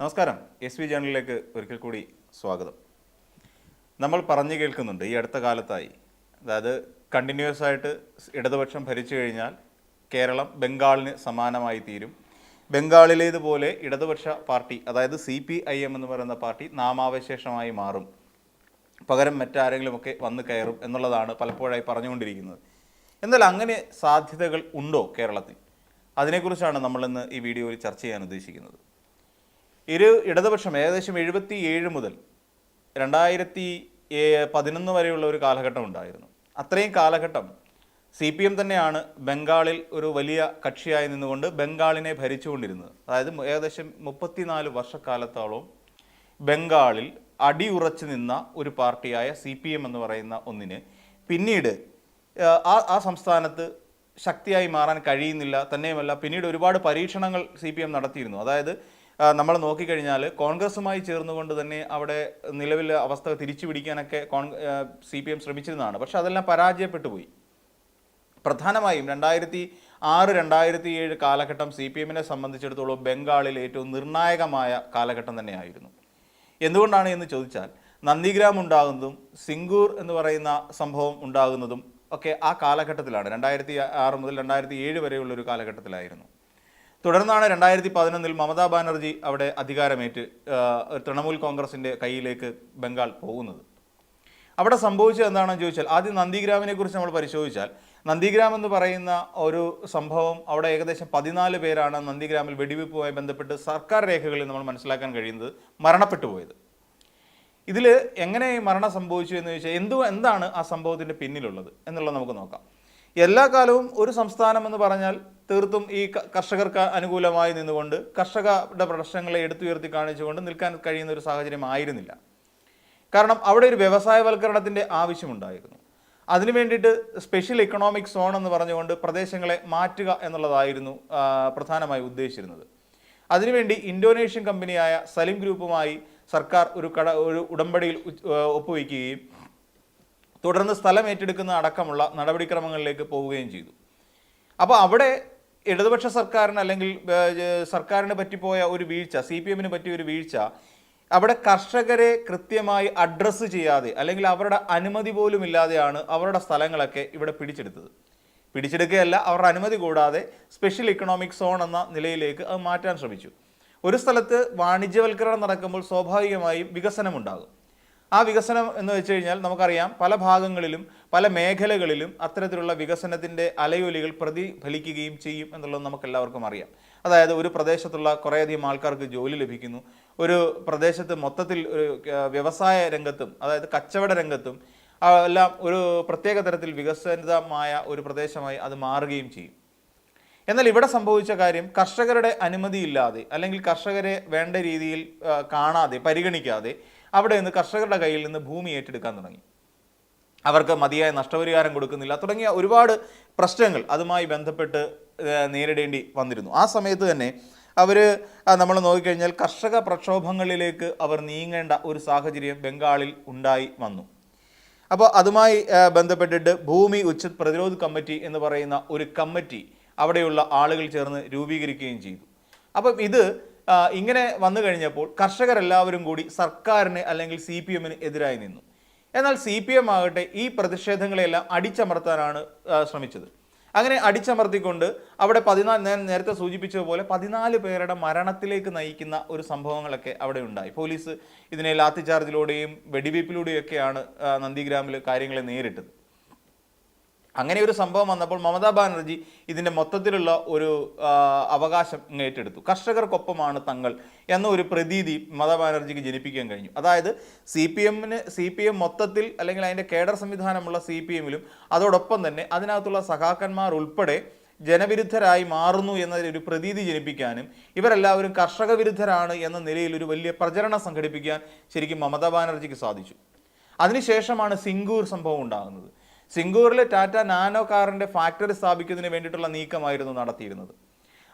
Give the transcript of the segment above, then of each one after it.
നമസ്കാരം. S V ജേണലിലേക്ക് ഒരിക്കൽ കൂടി സ്വാഗതം. നമ്മൾ പറഞ്ഞു കേൾക്കുന്നുണ്ട് ഈ അടുത്ത കാലത്തായി. അതായത് കണ്ടിന്യൂസ് ആയിട്ട് ഇടതുപക്ഷം ഭരിച്ചു കഴിഞ്ഞാൽ കേരളം ബംഗാളിന് സമാനമായി തീരും. ബംഗാളിലേതുപോലെ ഇടതുപക്ഷ പാർട്ടി അതായത് സി പി ഐ എം എന്ന് പറയുന്ന പാർട്ടി നാമാവശേഷമായി മാറും. പകരം മറ്റാരെങ്കിലുമൊക്കെ വന്ന് കയറും എന്നുള്ളതാണ് പലപ്പോഴായി പറഞ്ഞുകൊണ്ടിരിക്കുന്നത്. എന്നാൽ അങ്ങനെ സാധ്യതകൾ ഉണ്ടോ കേരളത്തിൽ? അതിനെക്കുറിച്ചാണ് നമ്മളിന്ന് ഈ വീഡിയോയിൽ ചർച്ച ചെയ്യാൻ ഉദ്ദേശിക്കുന്നത്. ഇരു ഇടതുപക്ഷം ഏകദേശം എഴുപത്തി ഏഴ് മുതൽ രണ്ടായിരത്തി പതിനൊന്ന് വരെയുള്ള ഒരു കാലഘട്ടം ഉണ്ടായിരുന്നു. അത്രയും കാലഘട്ടം സി പി എം തന്നെയാണ് ബംഗാളിൽ ഒരു വലിയ കക്ഷിയായി നിന്നുകൊണ്ട് ബംഗാളിനെ ഭരിച്ചുകൊണ്ടിരുന്നത്. അതായത് ഏകദേശം മുപ്പത്തിനാല് വർഷക്കാലത്തോളം ബംഗാളിൽ അടിയുറച്ചു നിന്ന ഒരു പാർട്ടിയായ സി പി എം എന്ന് പറയുന്ന ഒന്നിന് പിന്നീട് ആ, ആ സംസ്ഥാനത്ത് ശക്തിയായി മാറാൻ കഴിയുന്നില്ല. തന്നെയുമല്ല പിന്നീട് ഒരുപാട് പരീക്ഷണങ്ങൾ സി പി എം നടത്തിയിരുന്നു. അതായത് നമ്മൾ നോക്കിക്കഴിഞ്ഞാൽ കോൺഗ്രസുമായി ചേർന്നുകൊണ്ട് തന്നെ അവിടെ നിലവിലെ അവസ്ഥ തിരിച്ചു പിടിക്കാനൊക്കെ കോൺ സി പി എം ശ്രമിച്ചിരുന്നതാണ്. പക്ഷെ അതെല്ലാം പരാജയപ്പെട്ടു പോയി. പ്രധാനമായും രണ്ടായിരത്തി ആറ് രണ്ടായിരത്തി ഏഴ് കാലഘട്ടം സി പി എമ്മിനെ സംബന്ധിച്ചിടത്തോളം ബംഗാളിൽ ഏറ്റവും നിർണായകമായ കാലഘട്ടം തന്നെയായിരുന്നു. എന്തുകൊണ്ടാണ് എന്ന് ചോദിച്ചാൽ നന്ദിഗ്രാം ഉണ്ടാകുന്നതും സിംഗൂർ എന്ന് പറയുന്ന സംഭവം ഉണ്ടാകുന്നതും ഒക്കെ ആ കാലഘട്ടത്തിലാണ്. രണ്ടായിരത്തി ആറ് മുതൽ രണ്ടായിരത്തി ഏഴ് വരെയുള്ള ഒരു കാലഘട്ടത്തിലായിരുന്നു. തുടർന്നാണ് രണ്ടായിരത്തി പതിനൊന്നിൽ മമതാ ബാനർജി അവിടെ അധികാരമേറ്റ് തൃണമൂൽ കോൺഗ്രസിന്റെ കയ്യിലേക്ക് ബംഗാൾ പോകുന്നത്. അവിടെ സംഭവിച്ചത് എന്താണെന്ന് ചോദിച്ചാൽ ആദ്യം നന്ദിഗ്രാമിനെ കുറിച്ച് നമ്മൾ പരിശോധിച്ചാൽ നന്ദിഗ്രാം എന്ന് പറയുന്ന ഒരു സംഭവം അവിടെ ഏകദേശം പതിനാല് പേരാണ് നന്ദിഗ്രാമിൽ വെടിവെപ്പുമായി ബന്ധപ്പെട്ട് സർക്കാർ രേഖകളിൽ നമ്മൾ മനസ്സിലാക്കാൻ കഴിയുന്നത് മരണപ്പെട്ടു പോയത്. ഇതിൽ എങ്ങനെ മരണം സംഭവിച്ചു എന്ന് ചോദിച്ചാൽ എന്തു എന്താണ് ആ സംഭവത്തിന്റെ പിന്നിലുള്ളത് എന്നുള്ളത് നമുക്ക് നോക്കാം. എല്ലാ കാലവും ഒരു സംസ്ഥാനം എന്ന് പറഞ്ഞാൽ തീർത്തും ഈ കർഷകർക്ക് അനുകൂലമായി നിന്നുകൊണ്ട് കർഷകരുടെ പ്രശ്നങ്ങളെ എടുത്തുയർത്തി കാണിച്ചുകൊണ്ട് നിൽക്കാൻ കഴിയുന്ന ഒരു സാഹചര്യം ആയിരുന്നില്ല. കാരണം അവിടെ ഒരു വ്യവസായവൽക്കരണത്തിന്റെ ആവശ്യമുണ്ടായിരുന്നു. അതിനു വേണ്ടിയിട്ട് സ്പെഷ്യൽ ഇക്കണോമിക് സോൺ എന്ന് പറഞ്ഞുകൊണ്ട് പ്രദേശങ്ങളെ മാറ്റുക എന്നുള്ളതായിരുന്നു പ്രധാനമായി ഉദ്ദേശിച്ചിരുന്നത്. അതിനുവേണ്ടി ഇന്തോനേഷ്യൻ കമ്പനിയായ സലിം ഗ്രൂപ്പുമായി സർക്കാർ ഒരു കട ഒരു ഉടമ്പടിയിൽ ഒപ്പുവയ്ക്കുകയും തുടർന്ന് സ്ഥലം ഏറ്റെടുക്കുന്ന അടക്കമുള്ള നടപടിക്രമങ്ങളിലേക്ക് പോവുകയും ചെയ്തു. അപ്പോൾ അവിടെ ഇടതുപക്ഷ സർക്കാരിന് അല്ലെങ്കിൽ സർക്കാരിന് പറ്റിപ്പോയ ഒരു വീഴ്ച സി പി എമ്മിന് പറ്റിയ ഒരു വീഴ്ച അവിടെ കർഷകരെ കൃത്യമായി അഡ്രസ്സ് ചെയ്യാതെ അല്ലെങ്കിൽ അവരുടെ അനുമതി പോലും ഇല്ലാതെയാണ് അവരുടെ സ്ഥലങ്ങളൊക്കെ ഇവിടെ പിടിച്ചെടുത്തത്. പിടിച്ചെടുക്കുകയല്ല അവരുടെ അനുമതി കൂടാതെ സ്പെഷ്യൽ ഇക്കണോമിക് സോൺ എന്ന നിലയിലേക്ക് അത് മാറ്റാൻ ശ്രമിച്ചു. ഒരു സ്ഥലത്ത് വാണിജ്യവൽക്കരണം നടക്കുമ്പോൾ സ്വാഭാവികമായും വികസനമുണ്ടാകും. ആ വികസനം എന്ന് വെച്ച് കഴിഞ്ഞാൽ നമുക്കറിയാം പല ഭാഗങ്ങളിലും പല മേഖലകളിലും അത്തരത്തിലുള്ള വികസനത്തിന്റെ അലയൊലികൾ പ്രതിഫലിക്കുകയും ചെയ്യും എന്നുള്ളത് നമുക്ക് എല്ലാവർക്കും അറിയാം. അതായത് ഒരു പ്രദേശത്തുള്ള കുറേയധികം ആൾക്കാർക്ക് ജോലി ലഭിക്കുന്നു. ഒരു പ്രദേശത്ത് മൊത്തത്തിൽ ഒരു വ്യവസായ രംഗത്തും അതായത് കച്ചവട രംഗത്തും എല്ലാം ഒരു പ്രത്യേക തരത്തിൽ വികസിതമായ ഒരു പ്രദേശമായി അത് മാറുകയും ചെയ്യും. എന്നാൽ ഇവിടെ സംഭവിച്ച കാര്യം കർഷകരുടെ അനുമതിയില്ലാതെ അല്ലെങ്കിൽ കർഷകരെ വേണ്ട രീതിയിൽ കാണാതെ പരിഗണിക്കാതെ അവിടെ നിന്ന് കർഷകരുടെ കയ്യിൽ നിന്ന് ഭൂമി ഏറ്റെടുക്കാൻ തുടങ്ങി. അവർക്ക് മതിയായ നഷ്ടപരിഹാരം കൊടുക്കുന്നില്ല. തുടങ്ങിയ ഒരുപാട് പ്രശ്നങ്ങൾ അതുമായി ബന്ധപ്പെട്ട് നേരിടേണ്ടി വന്നിരുന്നു. ആ സമയത്ത് തന്നെ അവർ നമ്മൾ നോക്കിക്കഴിഞ്ഞാൽ കർഷക പ്രക്ഷോഭങ്ങളിലേക്ക് അവർ നീങ്ങേണ്ട ഒരു സാഹചര്യം ബംഗാളിൽ ഉണ്ടായി വന്നു. അപ്പോൾ അതുമായി ബന്ധപ്പെട്ടിട്ട് ഭൂമി ഉച്ച പ്രതിരോധ കമ്മിറ്റി എന്ന് പറയുന്ന ഒരു കമ്മിറ്റി അവിടെയുള്ള ആളുകൾ ചേർന്ന് രൂപീകരിക്കുകയും ചെയ്തു. അപ്പം ഇത് ഇങ്ങനെ വന്നു കഴിഞ്ഞപ്പോൾ കർഷകരെല്ലാവരും കൂടി സർക്കാരിന് അല്ലെങ്കിൽ സി പി എമ്മിന് എതിരായി നിന്നു. എന്നാൽ സി പി എം ആകട്ടെ ഈ പ്രതിഷേധങ്ങളെല്ലാം അടിച്ചമർത്താനാണ് ശ്രമിച്ചത്. അങ്ങനെ അടിച്ചമർത്തിക്കൊണ്ട് അവിടെ പതിനാല് ഞാൻ നേരത്തെ സൂചിപ്പിച്ചതുപോലെ പതിനാല് പേരുടെ മരണത്തിലേക്ക് നയിക്കുന്ന ഒരു സംഭവങ്ങളൊക്കെ അവിടെ ഉണ്ടായി. പോലീസ് ഇതിനെ ലാത്തിചാർജിലൂടെയും വെടിവയ്പ്പിലൂടെയൊക്കെയാണ് നന്ദിഗ്രാമിൽ കാര്യങ്ങളെ നേരിട്ടത്. അങ്ങനെ ഒരു സംഭവം വന്നപ്പോൾ മമതാ ബാനർജി ഇതിന്റെ മൊത്തത്തിലുള്ള ഒരു അവകാശം ഏറ്റെടുത്തു. കർഷകർക്കൊപ്പമാണ് തങ്ങൾ എന്ന ഒരു പ്രതീതി മമതാ ബാനർജിക്ക് ജനിപ്പിക്കാൻ കഴിഞ്ഞു. അതായത് സി പി എമ്മിന് സി പി എം മൊത്തത്തിൽ അല്ലെങ്കിൽ അതിന്റെ കേഡർ സംവിധാനമുള്ള സി പി എമ്മിലും അതോടൊപ്പം തന്നെ അതിനകത്തുള്ള സഖാക്കന്മാർ ഉൾപ്പെടെ ജനവിരുദ്ധരായി മാറുന്നു എന്നൊരു പ്രതീതി ജനിപ്പിക്കാനും ഇവരെല്ലാവരും കർഷക വിരുദ്ധരാണ് എന്ന നിലയിൽ ഒരു വലിയ പ്രചരണം സംഘടിപ്പിക്കാൻ ശരിക്കും മമതാ ബാനർജിക്ക് സാധിച്ചു. അതിനുശേഷമാണ് സിംഗൂർ സംഭവം ഉണ്ടാകുന്നത്. സിംഗൂറിലെ ടാറ്റ നാനോ കാറിന്റെ ഫാക്ടറി സ്ഥാപിക്കുന്നതിന് വേണ്ടിയിട്ടുള്ള നീക്കമായിരുന്നു നടത്തിയിരുന്നത്.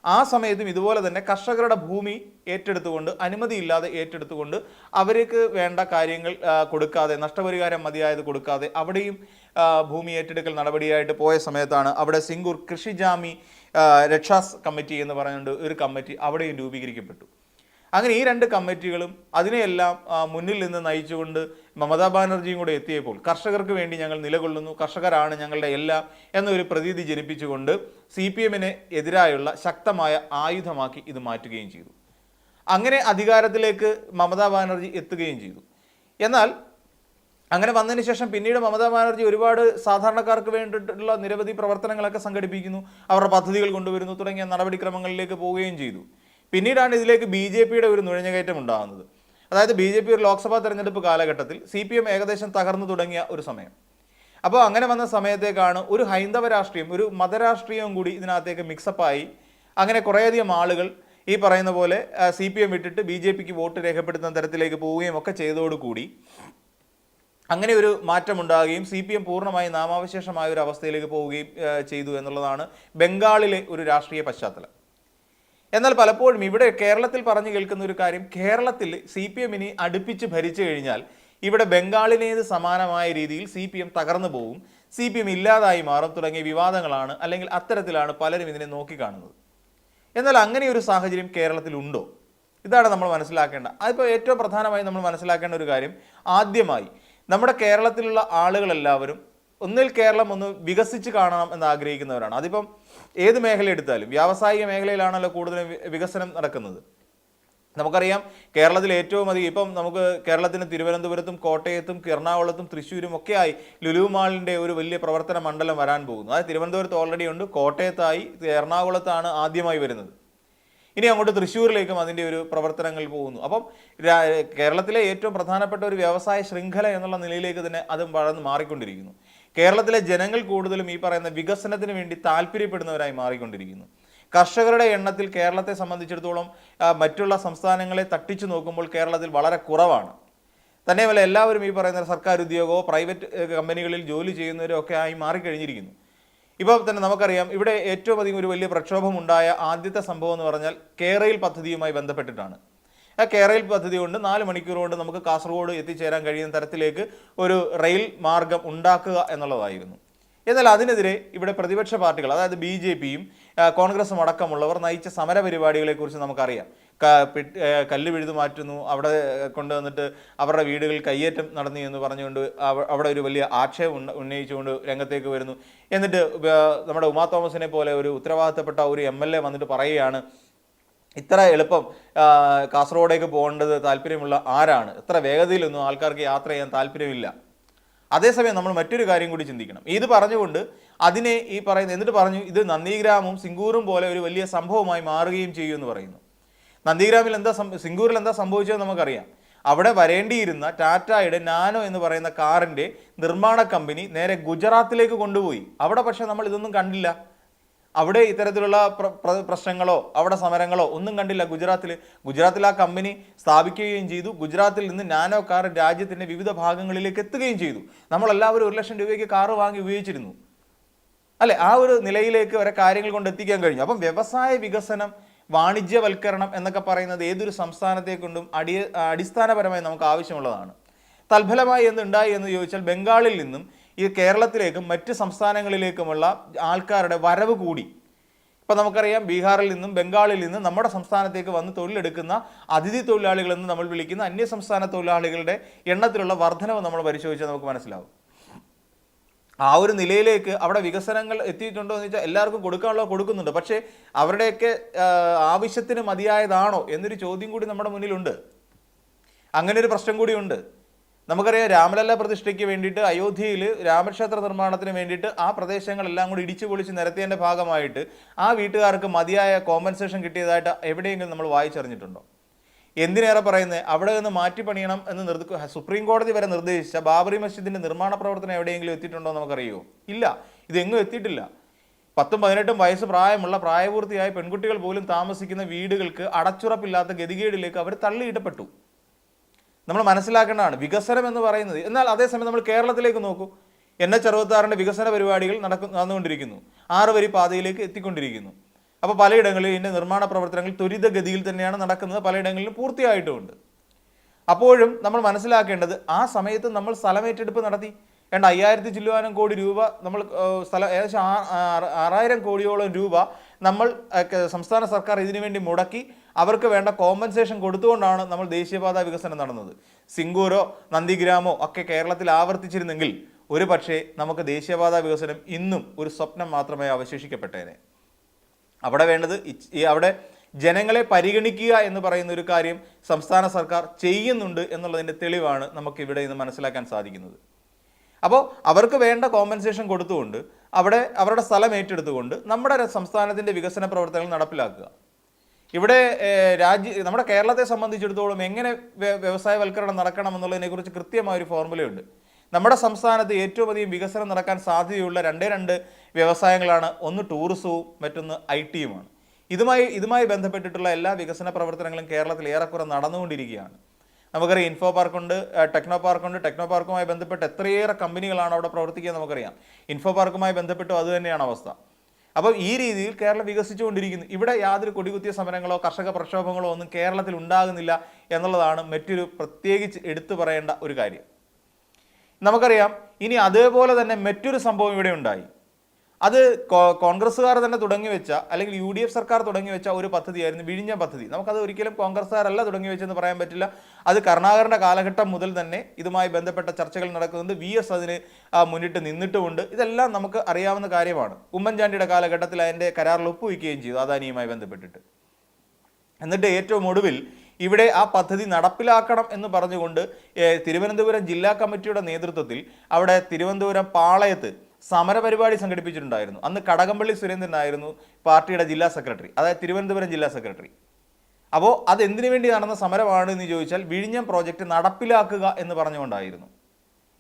ആ സമയത്തും ഇതുപോലെ തന്നെ കർഷകരുടെ ഭൂമി ഏറ്റെടുത്തുകൊണ്ട് അനുമതിയില്ലാതെ ഏറ്റെടുത്തുകൊണ്ട് അവർക്ക് വേണ്ട കാര്യങ്ങൾ കൊടുക്കാതെ നഷ്ടപരിഹാരം മതിയായത് കൊടുക്കാതെ അവിടെയും ഭൂമി ഏറ്റെടുക്കൽ നടപടിയായിട്ട് പോയ സമയത്താണ് അവിടെ സിംഗൂർ കൃഷിജാമി രക്ഷാ കമ്മിറ്റി എന്ന് പറഞ്ഞുകൊണ്ട് ഒരു കമ്മിറ്റി അവിടെയും രൂപീകരിക്കപ്പെട്ടു. അങ്ങനെ ഈ രണ്ട് കമ്മിറ്റികളും അതിനെയെല്ലാം മുന്നിൽ നിന്ന് നയിച്ചുകൊണ്ട് മമതാ ബാനർജിയും കൂടെ എത്തിയപ്പോൾ കർഷകർക്ക് വേണ്ടി ഞങ്ങൾ നിലകൊള്ളുന്നു കർഷകരാണ് ഞങ്ങളുടെ എല്ലാം എന്നൊരു പ്രതീതി ജനിപ്പിച്ചുകൊണ്ട് സി പി എമ്മിന് എതിരായുള്ള ശക്തമായ ആയുധമാക്കി ഇത് മാറ്റുകയും ചെയ്തു. അങ്ങനെ അധികാരത്തിലേക്ക് മമതാ ബാനർജി എത്തുകയും ചെയ്തു. എന്നാൽ അങ്ങനെ വന്നതിന് ശേഷം പിന്നീട് മമതാ ബാനർജി ഒരുപാട് സാധാരണക്കാർക്ക് വേണ്ടിയിട്ടുള്ള നിരവധി പ്രവർത്തനങ്ങളൊക്കെ സംഘടിപ്പിക്കുന്നു അവരുടെ പദ്ധതികൾ കൊണ്ടുവരുന്നു തുടങ്ങിയ നടപടിക്രമങ്ങളിലേക്ക് പോവുകയും ചെയ്തു. പിന്നീടാണ് ഇതിലേക്ക് ബി ജെ പിയുടെ ഒരു നുഴഞ്ഞുകയറ്റം ഉണ്ടാകുന്നത്. അതായത് ബി ജെ പി ഒരു ലോക്സഭാ തെരഞ്ഞെടുപ്പ് കാലഘട്ടത്തിൽ സി പി എം ഏകദേശം തകർന്നു തുടങ്ങിയ ഒരു സമയം. അപ്പോൾ അങ്ങനെ വന്ന സമയത്തേക്കാണ് ഒരു ഹൈന്ദവ രാഷ്ട്രീയം ഒരു മതരാഷ്ട്രീയവും കൂടി ഇതിനകത്തേക്ക് മിക്സപ്പായി അങ്ങനെ കുറേയധികം ആളുകൾ ഈ പറയുന്ന പോലെ സി പി എം വിട്ടിട്ട് ബി ജെ പിക്ക് വോട്ട് രേഖപ്പെടുത്തുന്ന തരത്തിലേക്ക് പോവുകയും ഒക്കെ ചെയ്തതോടുകൂടി അങ്ങനെ ഒരു മാറ്റമുണ്ടാകുകയും സി പി എം പൂർണമായി നാമാവശേഷമായ ഒരു അവസ്ഥയിലേക്ക് പോവുകയും ചെയ്തു എന്നുള്ളതാണ് ബംഗാളിലെ ഒരു രാഷ്ട്രീയ പശ്ചാത്തലം. എന്നാൽ പലപ്പോഴും ഇവിടെ കേരളത്തിൽ പറഞ്ഞു കേൾക്കുന്ന ഒരു കാര്യം കേരളത്തിൽ സി പി എമ്മിനെ അടുപ്പിച്ച് ഭരിച്ചു കഴിഞ്ഞാൽ ഇവിടെ ബംഗാളിനേത് സമാനമായ രീതിയിൽ സി പി എം തകർന്നു പോകും സി പി എം ഇല്ലാതായി മാറും തുടങ്ങിയ വിവാദങ്ങളാണ് അല്ലെങ്കിൽ അത്തരത്തിലാണ് പലരും ഇതിനെ നോക്കിക്കാണുന്നത്. എന്നാൽ അങ്ങനെ ഒരു സാഹചര്യം കേരളത്തിലുണ്ടോ ഇതാണ് നമ്മൾ മനസ്സിലാക്കേണ്ട. അതിപ്പോൾ ഏറ്റവും പ്രധാനമായി നമ്മൾ മനസ്സിലാക്കേണ്ട ഒരു കാര്യം ആദ്യമായി നമ്മുടെ കേരളത്തിലുള്ള ആളുകളെല്ലാവരും ഒന്നിൽ കേരളം ഒന്ന് വികസിച്ച് കാണണം എന്ന് ആഗ്രഹിക്കുന്നവരാണ്. അതിപ്പം ഏത് മേഖല എടുത്താലും വ്യാവസായിക മേഖലയിലാണല്ലോ കൂടുതലും വി- വികസനം നടക്കുന്നത്. നമുക്കറിയാം കേരളത്തിൽ ഏറ്റവും അധികം ഇപ്പം നമുക്ക് കേരളത്തിന് തിരുവനന്തപുരത്തും കോട്ടയത്തും എറണാകുളത്തും തൃശ്ശൂരും ഒക്കെ ആയി ലുലു മാളിന്റെ ഒരു വലിയ പ്രവർത്തന മണ്ഡലം വരാൻ പോകുന്നു. അതായത് തിരുവനന്തപുരത്ത് ഓൾറെഡി ഉണ്ട് കോട്ടയത്തായി എറണാകുളത്താണ് ആദ്യമായി വരുന്നത്. ഇനി അങ്ങോട്ട് തൃശ്ശൂരിലേക്കും അതിന്റെ ഒരു പ്രവർത്തനങ്ങൾ പോകുന്നു. അപ്പം കേരളത്തിലെ ഏറ്റവും പ്രധാനപ്പെട്ട ഒരു വ്യവസായ ശൃംഖല എന്നുള്ള നിലയിലേക്ക് തന്നെ അതും വളർന്ന് മാറിക്കൊണ്ടിരിക്കുന്നു. കേരളത്തിലെ ജനങ്ങൾ കൂടുതലും ഈ പറയുന്ന വികസനത്തിന് വേണ്ടി താല്പര്യപ്പെടുന്നവരായി മാറിക്കൊണ്ടിരിക്കുന്നു. കർഷകരുടെ എണ്ണത്തിൽ കേരളത്തെ സംബന്ധിച്ചിടത്തോളം മറ്റുള്ള സംസ്ഥാനങ്ങളെ തട്ടിച്ചു നോക്കുമ്പോൾ കേരളത്തിൽ വളരെ കുറവാണ്. തന്നെയുമല്ല എല്ലാവരും ഈ പറയുന്ന സർക്കാർ ഉദ്യോഗമോ പ്രൈവറ്റ് കമ്പനികളിൽ ജോലി ചെയ്യുന്നവരോ ഒക്കെ ആയി മാറിക്കഴിഞ്ഞിരിക്കുന്നു. ഇപ്പോൾ തന്നെ നമുക്കറിയാം ഇവിടെ ഏറ്റവും അധികം ഒരു വലിയ പ്രക്ഷോഭമുണ്ടായ ആദ്യത്തെ സംഭവം എന്ന് പറഞ്ഞാൽ കേരയിൽ പദ്ധതിയുമായി ബന്ധപ്പെട്ടിട്ടാണ്. ആ കേരയിൽ പദ്ധതി കൊണ്ട് നാല് മണിക്കൂർ കൊണ്ട് നമുക്ക് കാസർഗോഡ് എത്തിച്ചേരാൻ കഴിയുന്ന തരത്തിലേക്ക് ഒരു റെയിൽ മാർഗം ഉണ്ടാക്കുക എന്നുള്ളതായിരുന്നു. എന്നാൽ അതിനെതിരെ ഇവിടെ പ്രതിപക്ഷ പാർട്ടികൾ അതായത് ബി ജെ പിയും കോൺഗ്രസും അടക്കമുള്ളവർ നയിച്ച സമര പരിപാടികളെക്കുറിച്ച് നമുക്കറിയാം കല്ല് പിഴുതു മാറ്റുന്നു അവിടെ കൊണ്ടുവന്നിട്ട് അവരുടെ വീടുകളിൽ കയ്യേറ്റം നടന്നു എന്ന് പറഞ്ഞുകൊണ്ട് അവ- അവിടെ ഒരു വലിയ ആക്ഷേപം ഉന്നയിച്ചുകൊണ്ട് രംഗത്തേക്ക് വരുന്നു. എന്നിട്ട് നമ്മുടെ ഉമാ തോമസിനെ പോലെ ഒരു ഉത്തരവാദിത്തപ്പെട്ട ഒരു എ വന്നിട്ട് പറയുകയാണ് ഇത്ര എളുപ്പം കാസർഗോഡേക്ക് പോകേണ്ടത് താല്പര്യമുള്ള ആരാണ്? ഇത്ര വേഗതയിലൊന്നും ആൾക്കാർക്ക് യാത്ര ചെയ്യാൻ താല്പര്യമില്ല. അതേസമയം നമ്മൾ മറ്റൊരു കാര്യം കൂടി ചിന്തിക്കണം. ഇത് പറഞ്ഞുകൊണ്ട് അതിനെ ഈ പറയുന്ന എന്നിട്ട് പറഞ്ഞു ഇത് നന്ദിഗ്രാമും സിംഗൂറും പോലെ ഒരു വലിയ സംഭവമായി മാറുകയും ചെയ്യും എന്ന് പറയുന്നു. നന്ദിഗ്രാമിൽ എന്താ സിംഗൂറിൽ എന്താ സംഭവിച്ചതെന്ന് നമുക്കറിയാം. അവിടെ വരേണ്ടിയിരുന്ന ടാറ്റയുടെ നാനോ എന്ന് പറയുന്ന കാറിന്റെ നിർമ്മാണ കമ്പനി നേരെ ഗുജറാത്തിലേക്ക് കൊണ്ടുപോയി. അവിടെ പക്ഷേ നമ്മൾ ഇതൊന്നും കണ്ടില്ല. അവിടെ ഇത്തരത്തിലുള്ള പ്ര- പ്ര- പ്രശ്നങ്ങളോ അവിടെ സമരങ്ങളോ ഒന്നും കണ്ടില്ല. ഗുജറാത്തിൽ ഗുജറാത്തിൽ ആ കമ്പനി സ്ഥാപിക്കുകയും ചെയ്തു. ഗുജറാത്തിൽ നിന്ന് നാനോ കാർ രാജ്യത്തിന്റെ വിവിധ ഭാഗങ്ങളിലേക്ക് എത്തുകയും ചെയ്തു. നമ്മളെല്ലാവരും ഒരു ലക്ഷം രൂപയ്ക്ക് കാറ് വാങ്ങി ഉപയോഗിച്ചിരുന്നു. അല്ലെ? ആ ഒരു നിലയിലേക്ക് വരെ കാര്യങ്ങൾ കൊണ്ട് എത്തിക്കാൻ കഴിഞ്ഞു. അപ്പം വ്യവസായ വികസനം വാണിജ്യവൽക്കരണം എന്നൊക്കെ പറയുന്നത് ഏതൊരു സംസ്ഥാനത്തെ കൊണ്ടും അടി അടിസ്ഥാനപരമായി നമുക്ക് ആവശ്യമുള്ളതാണ്. തൽഫലമായി എന്തുണ്ടായി എന്ന് ചോദിച്ചാൽ ബംഗാളിൽ നിന്നും ഈ കേരളത്തിലേക്കും മറ്റ് സംസ്ഥാനങ്ങളിലേക്കുമുള്ള ആൾക്കാരുടെ വരവ് കൂടി. ഇപ്പം നമുക്കറിയാം ബീഹാറിൽ നിന്നും ബംഗാളിൽ നിന്നും നമ്മുടെ സംസ്ഥാനത്തേക്ക് വന്ന് തൊഴിലെടുക്കുന്ന അതിഥി തൊഴിലാളികളെന്ന് നമ്മൾ വിളിക്കുന്ന അന്യ സംസ്ഥാന തൊഴിലാളികളുടെ എണ്ണത്തിലുള്ള വർധനവ് നമ്മൾ പരിശോധിച്ചാൽ നമുക്ക് മനസ്സിലാവും. ആ ഒരു നിലയിലേക്ക് അവിടെ വികസനങ്ങൾ എത്തിയിട്ടുണ്ടോ എന്ന് വെച്ചാൽ എല്ലാവർക്കും കൊടുക്കാനുള്ളത് കൊടുക്കുന്നുണ്ട്. പക്ഷേ അവരുടെയൊക്കെ ആവശ്യത്തിന് മതിയായതാണോ എന്നൊരു ചോദ്യം കൂടി നമ്മുടെ മുന്നിലുണ്ട്. അങ്ങനെ ഒരു പ്രശ്നം കൂടിയുണ്ട്. നമുക്കറിയാം രാമലല്ല പ്രതിഷ്ഠയ്ക്ക് വേണ്ടിയിട്ട് അയോധ്യയിൽ രാമക്ഷേത്ര നിർമ്മാണത്തിന് വേണ്ടിയിട്ട് ആ പ്രദേശങ്ങളെല്ലാം കൂടി ഇടിച്ചു പൊളിച്ച് നിരത്തിയതിന്റെ ഭാഗമായിട്ട് ആ വീട്ടുകാർക്ക് മതിയായ കോമ്പൻസേഷൻ കിട്ടിയതായിട്ട് എവിടെയെങ്കിലും നമ്മൾ വായിച്ചറിഞ്ഞിട്ടുണ്ടോ? എന്തിനേറെ പറയുന്നത്? അവിടെ നിന്ന് മാറ്റി പണിയണം എന്ന് നിർ സുപ്രീം കോടതി വരെ നിർദ്ദേശിച്ച ബാബറി മസ്ജിദിന്റെ നിർമ്മാണ പ്രവർത്തനം എവിടെയെങ്കിലും എത്തിയിട്ടുണ്ടോ നമുക്കറിയോ ഇല്ല. ഇതെങ്ങും എത്തിയിട്ടില്ല. പത്തും പതിനെട്ടും വയസ്സ് പ്രായമുള്ള പ്രായപൂർത്തിയായ പെൺകുട്ടികൾ പോലും താമസിക്കുന്ന വീടുകൾക്ക് അടച്ചുറപ്പില്ലാത്ത ഗതികേടിലേക്ക് അവർ തള്ളിയിടപ്പെട്ടു. നമ്മൾ മനസ്സിലാക്കേണ്ടതാണ് വികസനം എന്ന് പറയുന്നത്. എന്നാൽ അതേസമയം നമ്മൾ കേരളത്തിലേക്ക് നോക്കൂ. എൻ എച്ച് അറുപത്താറിന്റെ വികസന പരിപാടികൾ നടക്കു നടന്നുകൊണ്ടിരിക്കുന്നു. ആറ് വരി പാതയിലേക്ക് എത്തിക്കൊണ്ടിരിക്കുന്നു. അപ്പോൾ പലയിടങ്ങളിൽ ഇതിന്റെ നിർമ്മാണ പ്രവർത്തനങ്ങൾ ത്വരിതഗതിയിൽ തന്നെയാണ് നടക്കുന്നത്. പലയിടങ്ങളിലും പൂർത്തിയായിട്ടുമുണ്ട് അപ്പോഴും നമ്മൾ മനസ്സിലാക്കേണ്ടത് ആ സമയത്ത് നമ്മൾ സ്ഥലമേറ്റെടുപ്പ് നടത്തി. രണ്ട് അയ്യായിരത്തി ചില്ലുവാനം കോടി രൂപ നമ്മൾ സ്ഥലം ഏകദേശം ആറായിരം കോടിയോളം രൂപ നമ്മൾ സംസ്ഥാന സർക്കാർ ഇതിനുവേണ്ടി മുടക്കി അവർക്ക് വേണ്ട കോമ്പൻസേഷൻ കൊടുത്തുകൊണ്ടാണ് നമ്മൾ ദേശീയപാത വികസനം നടന്നത്. സിംഗൂരോ നന്ദിഗ്രാമോ ഒക്കെ കേരളത്തിൽ ആവർത്തിച്ചിരുന്നെങ്കിൽ ഒരു പക്ഷേ നമുക്ക് ദേശീയപാത വികസനം ഇന്നും ഒരു സ്വപ്നം മാത്രമേ അവശേഷിക്കപ്പെട്ടേനെ. അവിടെ വേണ്ടത് അവിടെ ജനങ്ങളെ പരിഗണിക്കുക എന്ന് പറയുന്ന ഒരു കാര്യം സംസ്ഥാന സർക്കാർ ചെയ്യുന്നുണ്ട് എന്നുള്ളതിന്റെ തെളിവാണ് നമുക്ക് ഇവിടെ ഇന്ന് മനസ്സിലാക്കാൻ സാധിക്കുന്നത്. അപ്പോൾ അവർക്ക് വേണ്ട കോമ്പൻസേഷൻ കൊടുത്തുകൊണ്ട് അവിടെ അവരുടെ സ്ഥലം ഏറ്റെടുത്തുകൊണ്ട് നമ്മുടെ സംസ്ഥാനത്തിന്റെ വികസന പ്രവർത്തനങ്ങൾ നടപ്പിലാക്കുക. ഇവിടെ രാജ്യ നമ്മുടെ കേരളത്തെ സംബന്ധിച്ചിടത്തോളം എങ്ങനെ വ്യ- വ്യവസായവൽക്കരണം നടക്കണം എന്നുള്ളതിനെക്കുറിച്ച് കൃത്യമായ ഒരു ഫോർമുലയുണ്ട്. നമ്മുടെ സംസ്ഥാനത്ത് ഏറ്റവും അധികം വികസനം നടക്കാൻ സാധ്യതയുള്ള രണ്ടേ രണ്ട് വ്യവസായങ്ങളാണ്. ഒന്ന് ടൂറിസവും മറ്റൊന്ന് ഐ ടിയുമാണ് ഇതുമായി ഇതുമായി ബന്ധപ്പെട്ടിട്ടുള്ള എല്ലാ വികസന പ്രവർത്തനങ്ങളും കേരളത്തിൽ ഏറെക്കുറെ നടന്നുകൊണ്ടിരിക്കുകയാണ്. നമുക്കറിയാം ഇൻഫോ പാർക്കുണ്ട് ടെക്നോ പാർക്കുണ്ട് ടെക്നോ പാർക്കുമായി ബന്ധപ്പെട്ട് എത്രയേറെ കമ്പനികളാണ് അവിടെ പ്രവർത്തിക്കുക നമുക്കറിയാം. ഇൻഫോ പാർക്കുമായി ബന്ധപ്പെട്ടും അതുതന്നെയാണ് അവസ്ഥ. അപ്പോൾ ഈ രീതിയിൽ കേരളം വികസിച്ചുകൊണ്ടിരിക്കുന്നു. ഇവിടെ യാതൊരു കൊടികുത്തിയ സമരങ്ങളോ കർഷക പ്രക്ഷോഭങ്ങളോ ഒന്നും കേരളത്തിൽ ഉണ്ടാകുന്നില്ല എന്നുള്ളതാണ് മറ്റൊരു പ്രത്യേകിച്ച് എടുത്തു പറയേണ്ട ഒരു കാര്യം. നമുക്കറിയാം ഇനി അതേപോലെ തന്നെ മറ്റൊരു സംഭവം ഇവിടെ ഉണ്ടായി. അത് കോൺഗ്രസ്സുകാർ തന്നെ തുടങ്ങി വെച്ച അല്ലെങ്കിൽ യു ഡി എഫ് സർക്കാർ തുടങ്ങി വെച്ച ഒരു പദ്ധതിയായിരുന്നു വിഴിഞ്ഞ പദ്ധതി. നമുക്കത് ഒരിക്കലും കോൺഗ്രസ്സുകാരല്ല തുടങ്ങി വെച്ചെന്ന് പറയാൻ പറ്റില്ല. അത് കരുണാകരന്റെ കാലഘട്ടം മുതൽ തന്നെ ഇതുമായി ബന്ധപ്പെട്ട ചർച്ചകൾ നടക്കുന്നുണ്ട്. വി എസ് അതിന് മുന്നിട്ട് നിന്നിട്ടുമുണ്ട്. ഇതെല്ലാം നമുക്ക് അറിയാവുന്ന കാര്യമാണ്. ഉമ്മൻചാണ്ടിയുടെ കാലഘട്ടത്തിൽ അതിന്റെ കരാറിൽ ഒപ്പുവയ്ക്കുകയും ചെയ്തു അദാനിയുമായി ബന്ധപ്പെട്ടിട്ട്. എന്നിട്ട് ഏറ്റവും ഒടുവിൽ ഇവിടെ ആ പദ്ധതി നടപ്പിലാക്കണം എന്ന് പറഞ്ഞുകൊണ്ട് തിരുവനന്തപുരം ജില്ലാ കമ്മിറ്റിയുടെ നേതൃത്വത്തിൽ അവിടെ തിരുവനന്തപുരം പാളയത്ത് സമരപരിപാടി സംഘടിപ്പിച്ചിട്ടുണ്ടായിരുന്നു. അന്ന് കടകംപള്ളി സുരേന്ദ്രനായിരുന്നു പാർട്ടിയുടെ ജില്ലാ സെക്രട്ടറി. അതായത് തിരുവനന്തപുരം ജില്ലാ സെക്രട്ടറി. അപ്പോൾ അത് എന്തിനു വേണ്ടി നടന്ന സമരമാണ് എന്ന് ചോദിച്ചാൽ വിഴിഞ്ഞം പ്രോജക്റ്റ് നടപ്പിലാക്കുക എന്ന് പറഞ്ഞുകൊണ്ടായിരുന്നു.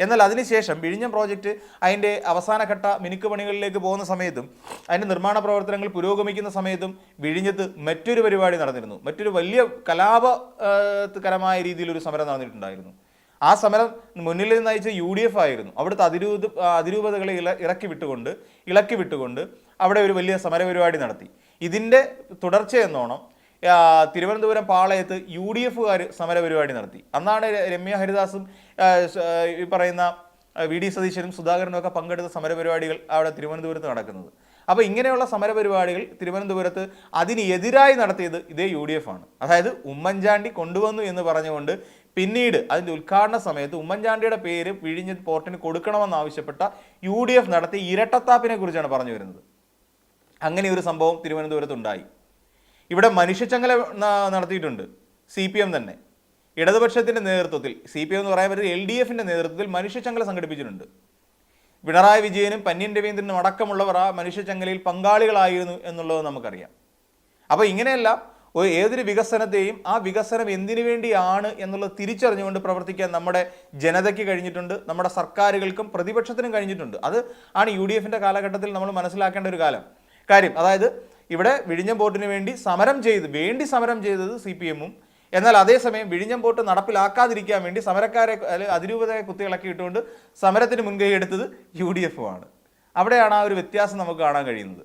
എന്നാൽ അതിനുശേഷം വിഴിഞ്ഞം പ്രോജക്റ്റ് അതിന്റെ അവസാനഘട്ട മിനുക്ക് പണികളിലേക്ക് പോകുന്ന സമയത്തും അതിന്റെ നിർമ്മാണ പ്രവർത്തനങ്ങൾ പുരോഗമിക്കുന്ന സമയത്തും വിഴിഞ്ഞത്ത് മറ്റൊരു പരിപാടി നടന്നിരുന്നു. മറ്റൊരു വലിയ കലാപകരമായ രീതിയിലൊരു സമരം നടന്നിട്ടുണ്ടായിരുന്നു. ആ സമരം മുന്നിൽ നയിച്ച യു ഡി എഫ് ആയിരുന്നു. അവിടുത്തെ അതിരൂപ അതിരൂപതകളെ ഇള ഇറക്കി വിട്ടുകൊണ്ട് ഇളക്കി വിട്ടുകൊണ്ട് അവിടെ ഒരു വലിയ സമരപരിപാടി നടത്തി. ഇതിന്റെ തുടർച്ചയെന്നോണം തിരുവനന്തപുരം പാളയത്ത് യു ഡി എഫുകാർ സമരപരിപാടി നടത്തി. അന്നാണ് രമ്യ ഹരിദാസും ഈ പറയുന്ന വി ഡി സതീശനും സുധാകരനും ഒക്കെ പങ്കെടുത്ത സമരപരിപാടികൾ അവിടെ തിരുവനന്തപുരത്ത് നടക്കുന്നത്. അപ്പോൾ ഇങ്ങനെയുള്ള സമരപരിപാടികൾ തിരുവനന്തപുരത്ത് അതിനെതിരായി നടത്തിയത് ഇതേ യു ഡി എഫ് ആണ്. അതായത് ഉമ്മൻചാണ്ടി കൊണ്ടുവന്നു എന്ന് പറഞ്ഞുകൊണ്ട് പിന്നീട് അതിന്റെ ഉദ്ഘാടന സമയത്ത് ഉമ്മൻചാണ്ടിയുടെ പേര് പിഴിഞ്ഞ് പോർട്ടിന് കൊടുക്കണമെന്നാവശ്യപ്പെട്ട യു ഡി എഫ് നടത്തിയ ഇരട്ടത്താപ്പിനെ കുറിച്ചാണ് പറഞ്ഞു വരുന്നത്. അങ്ങനെ ഒരു സംഭവം തിരുവനന്തപുരത്ത് ഉണ്ടായി ഇവിടെ മനുഷ്യച്ചങ്ങല നടത്തിയിട്ടുണ്ട്. സി പി എം തന്നെ. ഇടതുപക്ഷത്തിന്റെ നേതൃത്വത്തിൽ സി പി എം എന്ന് പറയാൻ പറ്റുന്നത് എൽ ഡി എഫിന്റെ നേതൃത്വത്തിൽ മനുഷ്യച്ചങ്ങല സംഘടിപ്പിച്ചിട്ടുണ്ട്. പിണറായി വിജയനും പന്യൻ രവീന്ദ്രനും അടക്കമുള്ളവർ ആ മനുഷ്യച്ചങ്ങലയിൽ പങ്കാളികളായിരുന്നു എന്നുള്ളത് നമുക്കറിയാം. അപ്പോൾ ഇങ്ങനെയെല്ലാം ഏതൊരു വികസനത്തെയും ആ വികസനം എന്തിനു വേണ്ടിയാണ് എന്നുള്ളത് തിരിച്ചറിഞ്ഞുകൊണ്ട് പ്രവർത്തിക്കാൻ നമ്മുടെ ജനതയ്ക്ക് കഴിഞ്ഞിട്ടുണ്ട്. നമ്മുടെ സർക്കാരുകൾക്കും പ്രതിപക്ഷത്തിനും കഴിഞ്ഞിട്ടുണ്ട്. അത് ആണ് യു ഡി എഫിന്റെ കാലഘട്ടത്തിൽ നമ്മൾ മനസ്സിലാക്കേണ്ട ഒരു കാലം. കാര്യം അതായത് ഇവിടെ വിഴിഞ്ഞം പോർട്ടിന് വേണ്ടി സമരം ചെയ്ത് വേണ്ടി സമരം ചെയ്തത് സി പി എമ്മും. എന്നാൽ അതേസമയം വിഴിഞ്ഞം പോർട്ട് നടപ്പിലാക്കാതിരിക്കാൻ വേണ്ടി സമരക്കാരെ അതിരൂപതയെ ഇട്ടുകൊണ്ട് സമരത്തിന് മുൻകൈ എടുത്തത് യു ഡി എഫുമാണ്. അവിടെയാണ് ആ ഒരു വ്യത്യാസം നമുക്ക് കാണാൻ കഴിയുന്നത്.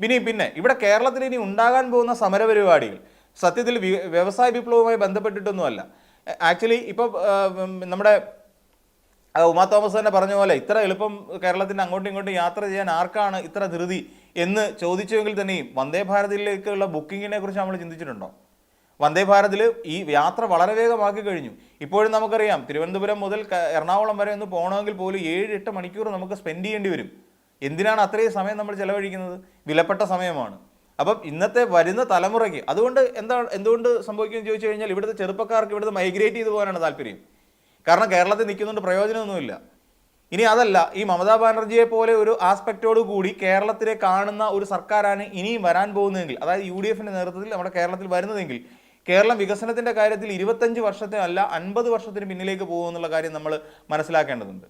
ഇനി പിന്നെ ഇവിടെ കേരളത്തിൽ ഇനി ഉണ്ടാകാൻ പോകുന്ന സമരപരിപാടികൾ സത്യത്തിൽ വ്യവസായ വിപ്ലവവുമായി ബന്ധപ്പെട്ടിട്ടൊന്നുമല്ല. ആക്ച്വലി ഇപ്പോൾ നമ്മുടെ ഉമാ തോമസ് തന്നെ പറഞ്ഞ പോലെ ഇത്ര എളുപ്പം കേരളത്തിന്റെ അങ്ങോട്ടും ഇങ്ങോട്ടും യാത്ര ചെയ്യാൻ ആർക്കാണ് ഇത്ര ധൃതി എന്ന് ചോദിച്ചുവെങ്കിൽ തന്നെയും വന്ദേ ഭാരതിലേക്കുള്ള ബുക്കിങ്ങിനെ കുറിച്ച് നമ്മൾ ചിന്തിച്ചിട്ടുണ്ടോ? വന്ദേ ഭാരതിൽ ഈ യാത്ര വളരെ വേഗമാക്കി കഴിഞ്ഞു. ഇപ്പോഴും നമുക്കറിയാം തിരുവനന്തപുരം മുതൽ എറണാകുളം വരെ ഒന്ന് പോകണമെങ്കിൽ പോലും ഏഴ് എട്ട് മണിക്കൂർ നമുക്ക് സ്പെൻഡ് ചെയ്യേണ്ടി വരും. എന്തിനാണ് അത്രയും സമയം നമ്മൾ ചെലവഴിക്കുന്നത്? വിലപ്പെട്ട സമയമാണ്. അപ്പം ഇന്നത്തെ വരുന്ന തലമുറയ്ക്ക് അതുകൊണ്ട് എന്താ എന്തുകൊണ്ട് സംഭവിക്കുമെന്ന് ചോദിച്ചു കഴിഞ്ഞാൽ ഇവിടുത്തെ ചെറുപ്പക്കാർക്ക് ഇവിടുത്തെ മൈഗ്രേറ്റ് ചെയ്തു പോകാനാണ് താല്പര്യം. കാരണം കേരളത്തിൽ നിൽക്കുന്നുണ്ട് പ്രയോജനമൊന്നുമില്ല. ഇനി അതല്ല ഈ മമതാ ബാനർജിയെ പോലെ ഒരു ആസ്പെക്റ്റോട് കൂടി കേരളത്തിലെ കാണുന്ന ഒരു സർക്കാരാണ് ഇനിയും വരാൻ പോകുന്നതെങ്കിൽ അതായത് യു ഡി എഫിന്റെ നേതൃത്വത്തിൽ നമ്മുടെ കേരളത്തിൽ വരുന്നതെങ്കിൽ കേരളം വികസനത്തിന്റെ കാര്യത്തിൽ ഇരുപത്തഞ്ച് വർഷത്തിനല്ല അൻപത് വർഷത്തിന് പിന്നിലേക്ക് പോകുമെന്നുള്ള കാര്യം നമ്മൾ മനസ്സിലാക്കേണ്ടതുണ്ട്.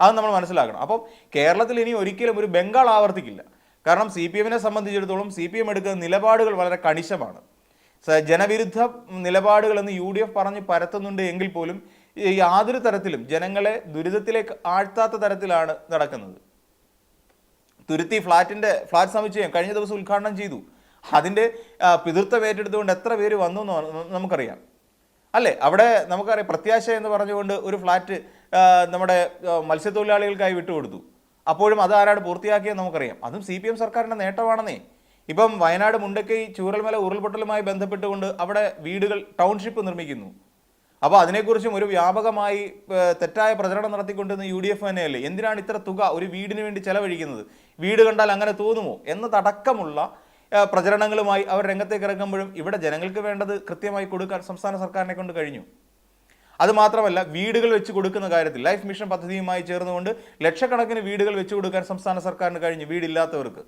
അത് നമ്മൾ മനസ്സിലാക്കണം. അപ്പം കേരളത്തിൽ ഇനി ഒരിക്കലും ഒരു ബംഗാൾ ആവർത്തിക്കില്ല. കാരണം സി പി എമ്മിനെ സംബന്ധിച്ചിടത്തോളം സി പി എം എടുക്കുന്ന നിലപാടുകൾ വളരെ കണിശമാണ്. ജനവിരുദ്ധ ജനവിരുദ്ധ നിലപാടുകളെന്ന് യു ഡി എഫ് പറഞ്ഞ് പരത്തുന്നുണ്ട് എങ്കിൽ പോലും യാതൊരു തരത്തിലും ജനങ്ങളെ ദുരിതത്തിലേക്ക് ആഴ്ത്താത്ത തരത്തിലാണ് നടക്കുന്നത്. തുരുത്തി ഫ്ലാറ്റിന്റെ ഫ്ലാറ്റ് സമുച്ചയം കഴിഞ്ഞ ദിവസം ഉദ്ഘാടനം ചെയ്തു. അതിന്റെ പിതൃത്വം ഏറ്റെടുത്തുകൊണ്ട് എത്ര പേര് വന്നു എന്ന് നമുക്കറിയാം. അല്ലേ? അവിടെ നമുക്കറിയാം പ്രത്യാശ എന്ന് പറഞ്ഞുകൊണ്ട് ഒരു ഫ്ലാറ്റ് നമ്മുടെ മത്സ്യത്തൊഴിലാളികൾക്കായി വിട്ടുകൊടുത്തു. അപ്പോഴും അത് ആരാണ് പൂർത്തിയാക്കിയത് നമുക്കറിയാം. അതും സി പി എം സർക്കാരിന്റെ നേട്ടമാണെന്നേ. ഇപ്പം വയനാട് മുണ്ടക്കൈ ചൂരൽമല ഉരുൾപൊട്ടലുമായി ബന്ധപ്പെട്ടുകൊണ്ട് അവിടെ വീടുകൾ ടൗൺഷിപ്പ് നിർമ്മിക്കുന്നു. അപ്പോൾ അതിനെക്കുറിച്ചും ഒരു വ്യാപകമായി തെറ്റായ പ്രചരണം നടത്തിക്കൊണ്ടിരുന്ന യു ഡി എഫ് തന്നെയല്ലേ? എന്തിനാണ് ഇത്ര തുക ഒരു വീടിന് വേണ്ടി ചെലവഴിക്കുന്നത്? വീട് കണ്ടാൽ അങ്ങനെ തോന്നുമോ? എന്നതടക്കമുള്ള തടക്കമുള്ള പ്രചരണങ്ങളുമായി അവർ രംഗത്തേക്ക് ഇറങ്ങുമ്പോഴും ഇവിടെ ജനങ്ങൾക്ക് വേണ്ടത് കൃത്യമായി കൊടുക്കാൻ സംസ്ഥാന സർക്കാരിനെ കൊണ്ട് കഴിഞ്ഞു. അത് മാത്രമല്ല വീടുകൾ വെച്ച് കൊടുക്കുന്ന കാര്യത്തിൽ ലൈഫ് മിഷൻ പദ്ധതിയുമായി ചേർന്നുകൊണ്ട് ലക്ഷക്കണക്കിന് വീടുകൾ വെച്ച് കൊടുക്കാൻ സംസ്ഥാന സർക്കാരിന് കഴിഞ്ഞു വീടില്ലാത്തവർക്ക്.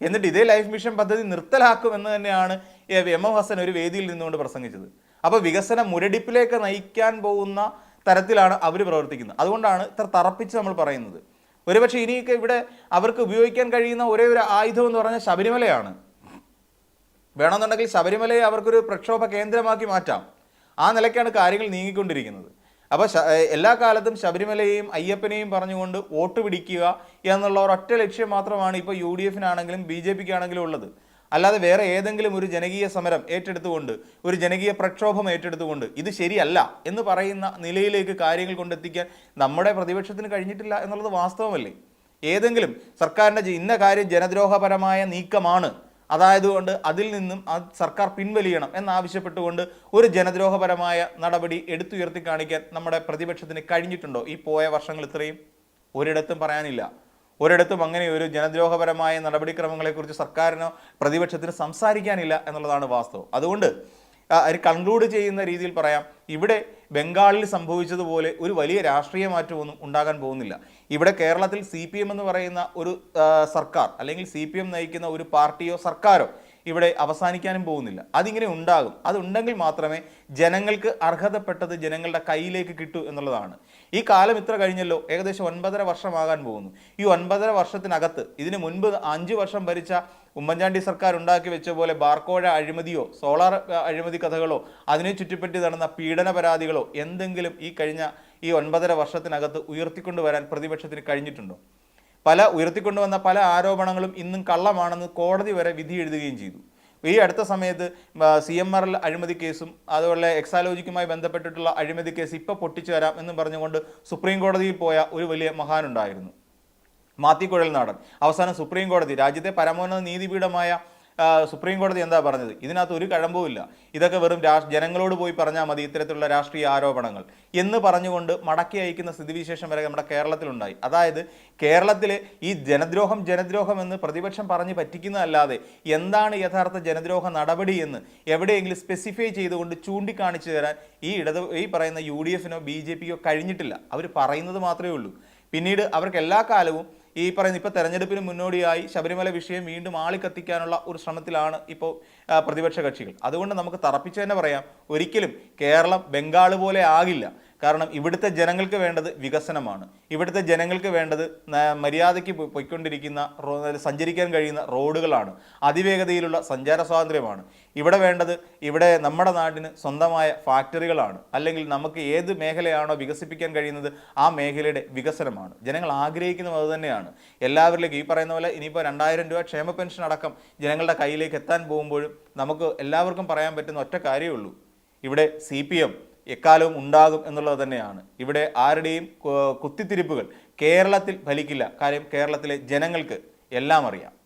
എന്നിട്ട് ഇതേ ലൈഫ് മിഷൻ പദ്ധതി നിർത്തലാക്കും എന്ന് തന്നെയാണ് എം എം ഹസൻ ഒരു വേദിയിൽ നിന്നുകൊണ്ട് പ്രസംഗിച്ചത്. അപ്പോൾ വികസന മുരടിപ്പിലേക്ക് നയിക്കാൻ പോകുന്ന തരത്തിലാണ് അവർ പ്രവർത്തിക്കുന്നത്. അതുകൊണ്ടാണ് ഇത്ര തറപ്പിച്ച് നമ്മൾ പറയുന്നത്. ഒരുപക്ഷെ ഇനിയൊക്കെ ഇവിടെ അവർക്ക് ഉപയോഗിക്കാൻ കഴിയുന്ന ഒരേ ഒരു ആയുധം എന്ന് പറഞ്ഞാൽ ശബരിമലയാണ്. വേണമെന്നുണ്ടെങ്കിൽ ശബരിമലയെ അവർക്കൊരു പ്രക്ഷോഭ കേന്ദ്രമാക്കി മാറ്റാം. ആ നിലയ്ക്കാണ് കാര്യങ്ങൾ നീങ്ങിക്കൊണ്ടിരിക്കുന്നത്. അപ്പോൾ എല്ലാ കാലത്തും ശബരിമലയെയും അയ്യപ്പനെയും പറഞ്ഞുകൊണ്ട് വോട്ട് പിടിക്കുക എന്നുള്ള ഒരൊറ്റ ലക്ഷ്യം മാത്രമാണ് ഇപ്പോൾ യു ഡി എഫിനാണെങ്കിലും ബി ജെ പിക്ക് ആണെങ്കിലും ഉള്ളത്. അല്ലാതെ വേറെ ഏതെങ്കിലും ഒരു ജനകീയ സമരം ഏറ്റെടുത്തുകൊണ്ട് ഒരു ജനകീയ പ്രക്ഷോഭം ഏറ്റെടുത്തുകൊണ്ട് ഇത് ശരിയല്ല എന്ന് പറയുന്ന നിലയിലേക്ക് കാര്യങ്ങൾ കൊണ്ടെത്തിക്കാൻ നമ്മുടെ പ്രതിപക്ഷത്തിന് കഴിഞ്ഞിട്ടില്ല എന്നുള്ളത് വാസ്തവമല്ലേ? ഏതെങ്കിലും സർക്കാരിന്റെ ഇന്ന കാര്യം ജനദ്രോഹപരമായ നീക്കമാണ് അതായത് കൊണ്ട് അതിൽ നിന്നും ആ സർക്കാർ പിൻവലിയണം എന്നാവശ്യപ്പെട്ടുകൊണ്ട് ഒരു ജനദ്രോഹപരമായ നടപടി എടുത്തുയർത്തി കാണിക്കാൻ നമ്മുടെ പ്രതിപക്ഷത്തിന് കഴിഞ്ഞിട്ടുണ്ടോ? ഈ പോയ വർഷങ്ങൾ ഇത്രയും ഒരിടത്തും പറയാനില്ല. ഒരിടത്തും അങ്ങനെ ഒരു ജനദ്രോഹപരമായ നടപടിക്രമങ്ങളെക്കുറിച്ച് സർക്കാരിനോ പ്രതിപക്ഷത്തിന് സംസാരിക്കാനില്ല എന്നുള്ളതാണ് വാസ്തവം. അതുകൊണ്ട് കൺക്ലൂഡ് ചെയ്യുന്ന രീതിയിൽ പറയാം. ഇവിടെ ബംഗാളിൽ സംഭവിച്ചതുപോലെ ഒരു വലിയ രാഷ്ട്രീയ മാറ്റമൊന്നും ഉണ്ടാകാൻ പോകുന്നില്ല. ഇവിടെ കേരളത്തിൽ സി പി എം എന്ന് പറയുന്ന ഒരു സർക്കാർ അല്ലെങ്കിൽ സി പി എം നയിക്കുന്ന ഒരു പാർട്ടിയോ സർക്കാരോ ഇവിടെ അവസാനിക്കാനും പോകുന്നില്ല. അതിങ്ങനെ ഉണ്ടാകും. അതുണ്ടെങ്കിൽ മാത്രമേ ജനങ്ങൾക്ക് അർഹതപ്പെട്ടത് ജനങ്ങളുടെ കയ്യിലേക്ക് കിട്ടൂ എന്നുള്ളതാണ്. ഈ കാലം ഇത്ര കഴിഞ്ഞല്ലോ ഏകദേശം ഒൻപതര വർഷമാകാൻ പോകുന്നു. ഈ ഒൻപതര വർഷത്തിനകത്ത് ഇതിന് മുൻപ് അഞ്ച് വർഷം ഭരിച്ച ഉമ്മൻചാണ്ടി സർക്കാർ ഉണ്ടാക്കി വെച്ച പോലെ ബാർക്കോഴ അഴിമതിയോ സോളാർ അഴിമതി കഥകളോ അതിനെ ചുറ്റിപ്പറ്റി നടന്ന പീഡന പരാതികളോ എന്തെങ്കിലും ഈ കഴിഞ്ഞ ഈ ഒൻപതര വർഷത്തിനകത്ത് ഉയർത്തിക്കൊണ്ടുവരാൻ പ്രതിപക്ഷത്തിന് കഴിഞ്ഞിട്ടുണ്ടോ? പല ഉയർത്തിക്കൊണ്ടുവന്ന പല ആരോപണങ്ങളും ഇന്നും കള്ളമാണെന്ന് കോടതി വരെ വിധി എഴുതുകയും ചെയ്തു. ഈ അടുത്ത സമയത്ത് സി എം ആർ എൽ അഴിമതി കേസും അതുപോലെ എക്സാലോജിക്കുമായി ബന്ധപ്പെട്ടിട്ടുള്ള അഴിമതി കേസ് ഇപ്പോൾ പൊട്ടിച്ചു തരാം എന്നും പറഞ്ഞുകൊണ്ട് സുപ്രീം കോടതിയിൽ പോയ ഒരു വലിയ മഹാനുണ്ടായിരുന്നു. മാത്തിക്കുഴൽ നാടൻ. അവസാനം സുപ്രീം കോടതി രാജ്യത്തെ പരമോന്നത നീതിപീഠമായ സുപ്രീം കോടതി എന്താ പറഞ്ഞത്? ഇതിനകത്ത് ഒരു കഴമ്പുമില്ല ഇതൊക്കെ വെറും ജനങ്ങളോട് പോയി പറഞ്ഞാൽ മതി ഇത്തരത്തിലുള്ള രാഷ്ട്രീയ ആരോപണങ്ങൾ. എന്ന് പറഞ്ഞുകൊണ്ട് മടക്കി അയക്കുന്ന സ്ഥിതിവിശേഷം വരെ നമ്മുടെ കേരളത്തിലുണ്ടായി. അതായത് കേരളത്തിലെ ഈ ജനദ്രോഹം ജനദ്രോഹം എന്ന് പ്രതിപക്ഷം പറഞ്ഞ് പറ്റിക്കുന്നതല്ലാതെ എന്താണ് യഥാർത്ഥ ജനദ്രോഹ നടപടി എന്ന് എവിടെയെങ്കിലും സ്പെസിഫൈ ചെയ്തുകൊണ്ട് ചൂണ്ടിക്കാണിച്ചു തരാൻ ഈ ഇടത് ഈ പറയുന്ന യു ഡി എഫിനോ ബി ജെ പിക്കോ കഴിഞ്ഞിട്ടില്ല. അവർ പറയുന്നത് മാത്രമേ ഉള്ളൂ. പിന്നീട് അവർക്ക് എല്ലാ കാലവും ഈ പറയുന്ന ഇപ്പോൾ തെരഞ്ഞെടുപ്പിന് മുന്നോടിയായി ശബരിമല വിഷയം വീണ്ടും ആളിക്കത്തിക്കാനുള്ള ഒരു ശ്രമത്തിലാണ് ഇപ്പോൾ പ്രതിപക്ഷ കക്ഷികൾ. അതുകൊണ്ട് നമുക്ക് തറപ്പിച്ച് തന്നെ പറയാം ഒരിക്കലും കേരളം ബംഗാൾ പോലെ ആകില്ല. കാരണം ഇവിടുത്തെ ജനങ്ങൾക്ക് വേണ്ടത് വികസനമാണ്. ഇവിടുത്തെ ജനങ്ങൾക്ക് വേണ്ടത് മര്യാദയ്ക്ക് പോയിക്കൊണ്ടിരിക്കുന്ന സഞ്ചരിക്കാൻ കഴിയുന്ന റോഡുകളാണ്. അതിവേഗതയിലുള്ള സഞ്ചാര സ്വാതന്ത്ര്യമാണ്. ഇവിടെ വേണ്ടത് ഇവിടെ നമ്മുടെ നാടിന് സ്വന്തമായ ഫാക്ടറികളാണ്. അല്ലെങ്കിൽ നമുക്ക് ഏത് മേഖലയാണോ വികസിപ്പിക്കാൻ കഴിയുന്നത് ആ മേഖലയുടെ വികസനമാണ്. ജനങ്ങൾ ആഗ്രഹിക്കുന്നത് അതുതന്നെയാണ് എല്ലാവരിലേക്കും ഈ പറയുന്ന പോലെ ഇനിയിപ്പോൾ രണ്ടായിരം രൂപ ക്ഷേമ പെൻഷൻ അടക്കം ജനങ്ങളുടെ കയ്യിലേക്ക് എത്താൻ പോകുമ്പോഴും നമുക്ക് എല്ലാവർക്കും പറയാൻ പറ്റുന്ന ഒറ്റ കാര്യമേ ഉള്ളൂ. ഇവിടെ സി പി എം എക്കാലവും ഉണ്ടാകും എന്നുള്ളത് തന്നെയാണ്. ഇവിടെ ആരുടെയും കുത്തിത്തിരിപ്പുകൾ കേരളത്തിൽ ഫലിക്കില്ല. കാര്യം കേരളത്തിലെ ജനങ്ങൾക്ക് എല്ലാം അറിയാം.